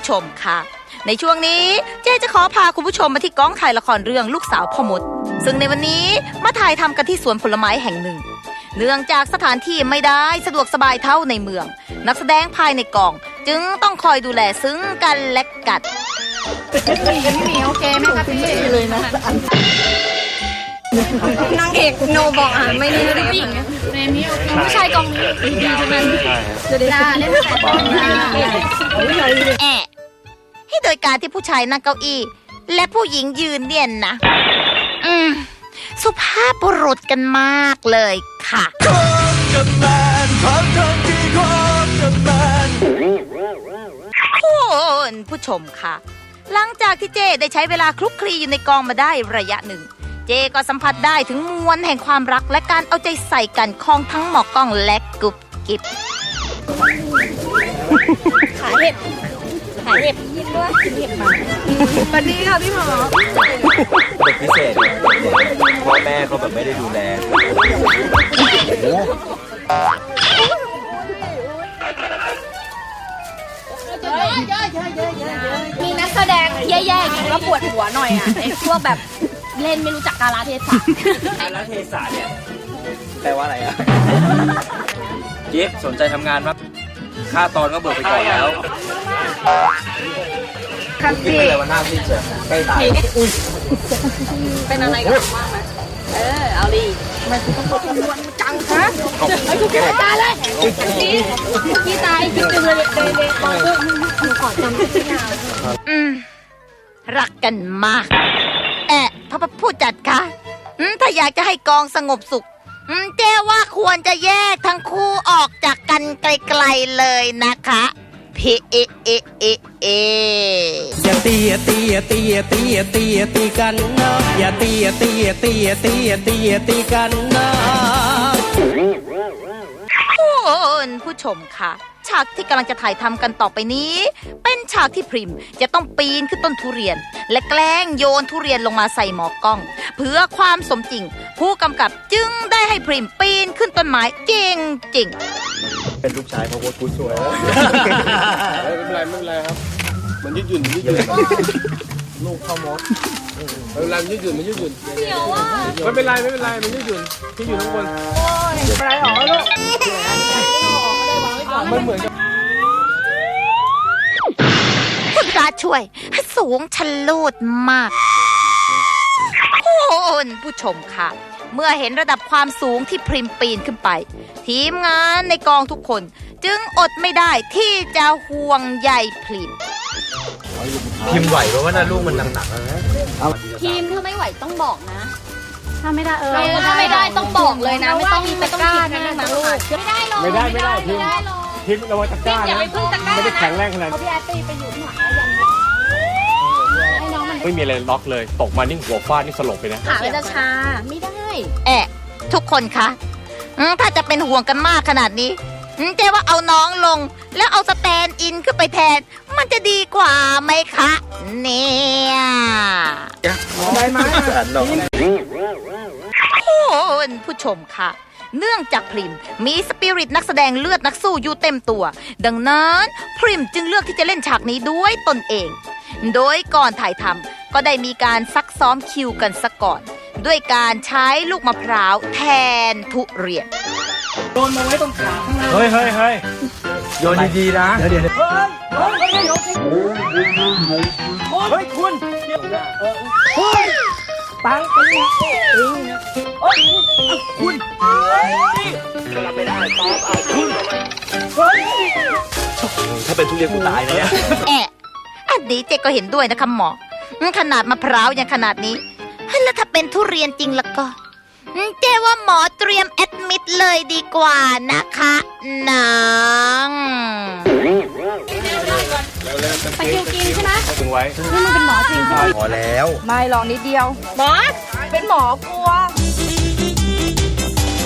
ผู้ชมค่ะ ในช่วงนี้เจ๊จะขอพาคุณผู้ชมมาที่กองถ่ายละครเรื่องลูกสาวพ่อมด ซึ่งในวันนี้มาถ่ายทำกันที่สวนผลไม้แห่งหนึ่ง เนื่องจากสถานที่ไม่ได้สะดวกสบายเท่าในเมือง นักแสดงภายในกอง จึงต้องคอยดูแลซึ่งกันและกันโอเคไหมคะพี่เลยนะนางเอกโนบอกอะไม่นี่เลยผู้หญิงในนี้ผู้ชายกองนี้ดีทั้งนั้นเดี๋ยวได้เล่นแต่ตอนนะแอะ ให้โดยการที่ผู้ชายนั่งเก้าอี้และผู้หญิงยืนเนี่ยนะ อืม สุภาพบุรุษกันมากเลยค่ะคุณผู้ชมค่ะ หลังจากที่เจได้ใช้เวลาคลุกคลีอยู่ในกองมาได้ระยะหนึ่ง เจก็สัมผัสได้ถึงมวลแห่งความรักและการเอาใจใส่กันของทั้งหมอกล้องและกุบกิบขายเห็บขาย เห็บยินด้วยเห็บมาสวัสดีค่ะพี่หมอเด็กพิเศษเนี่ยพ่อแม่เขาแบบไม่ได้ดูแลมีนักแสดงแย่ๆอย่างนี้ก็ปวดหัวหน่อยอะไอ้พวกแบบเล่นไม่รู้จักกาลเทศะแล้วเทศะเนี่ยแปลว่าอะไรอะจิ๊บสนใจทำงานมั้ยค่าตอนก็เบิกไปก่อนแล้ว ครับคิดพี่อะไรว่าหน้าซีดเชียวใกล้ตายเป็นอะไรกันบ้างไหมเออ เอาดิมันต้องปวดหัวจังฮะไอ้ทุกคนตายเลยพี่พี่ตายพี่เลยเลยเลยตอนเพิ่มหนูขอจำชื่อยาวอืมรักกันมาก แอะพระผู้จัดคะอืมถ้าอยากจะให้กองสงบสุขอืมเจ้ว่าควรจะแยกทั้งคู่ออกจากกันไกลๆเลยนะคะ พี่เอเอเอเออย่าตีอย่าตีอย่าตีอย่าตีอย่าตีอย่าตีกันนะอย่าตีอย่าตีอย่าตีอย่าตีอย่าตีอย่าตีกันนะคุณผู้ชมค่ะฉากที่กำลังจะถ่ายทำกันต่อไปนี้ เป็นฉากที่พริมจะต้องปีนขึ้นต้นทุเรียน และแกล้งโยนทุเรียนลงมาใส่หมอกล้อง เพื่อความสมจริง ผู้กำกับจึงได้ให้พริมปีนขึ้นต้นไม้จริงจริง เป็นลูกชายพ่อโคตรกูสวยไม่เป็นไรไม่เป็นไรครับ มันยืดหยุ่นมันยืดหยุ่นลูกพ่อมดไม่เป็นไรมันยืดหยุ่นมันยืดหยุ่นเดี๋ยวว่าไม่เป็นไรไม่เป็นไรมันยืดหยุ่นที่อยู่ข้างบนมันเหมือนกับคุณพระช่วย สูงชะลูดมากคุณผู้ชมค่ะ เมื่อเห็นระดับความสูงที่พริมปีนขึ้นไป ทีมงานในกองทุกคน จึงอดไม่ได้ที่จะห่วงใยพริมพิมพ์ไหวเพราะว่าหน้าลูกมันหนักๆนะทีมถ้าไม่ไหวต้องบอกนะ ถ้าไม่ได้เออถ้าไม่ได้ต้องบอกเลยนะ ไม่ต้องไม่ต้องคิดมากนะลูกไม่ได้หรอกไม่ได้ไม่ได้ทีมไม่ได้หรอกทีมระวังตะกร้าอย่านะไปพึ่งตะกร้าไม่ได้นะแข็งแรงขนาดเพราะพี่แอตตี้ไปอยู่ข้างหลังแล้วยันให้น้องมันไม่มีอะไรล็อกเลย ตกมานี่หัวฟาดนี่สลบไปนะขามันจะชาไม่ได้ แอะทุกคนคะถ้าจะเป็นห่วงกันมากขนาดนี้เจ๊ว่าเอาน้องลง แล้วเอาสแตนอินขึ้นไปแทน มันจะดีกว่าไหมคะ เนี่ยได้ไหมคุณผู้ชมค่ะเนื่องจากพริมมีสปิริตนักแสดงเลือดนักสู้อยู่เต็มตัว ดังนั้นพริมจึงเลือกที่จะเล่นฉากนี้ด้วยตนเอง โดยก่อนถ่ายทำก็ได้มีการซักซ้อมคิวกันซะก่อน ด้วยการใช้ลูกมะพร้าวแทนทุเรียนเฮ้ยเฮ้ยเฮ้ยโยนดีๆนะ เดี๋ยวเดี๋ยวเฮ้ยคุณตังตังเอ้ยคุณรับไม่ได้ตอบเอาคุณเฮ้ยถ้าเป็นทุเรียนกูตายเลยเนี่ยแอะอันนี้เจ๊ก็เห็นด้วยนะคะหมออืมขนาดมะพร้าวยังขนาดนี้ แล้วถ้าเป็นทุเรียนจริงแล้วก็อืมเจ๊ว่าหมอเตรียมแอดมิดเลยดีกว่านะคะน้องไปคิวกินใช่ไหมถึงไว้นี่มันเป็นหมอจริงใช่ไหมพอแล้ว ไม่ลองนิดเดียว หมอ เป็นหมอกลัว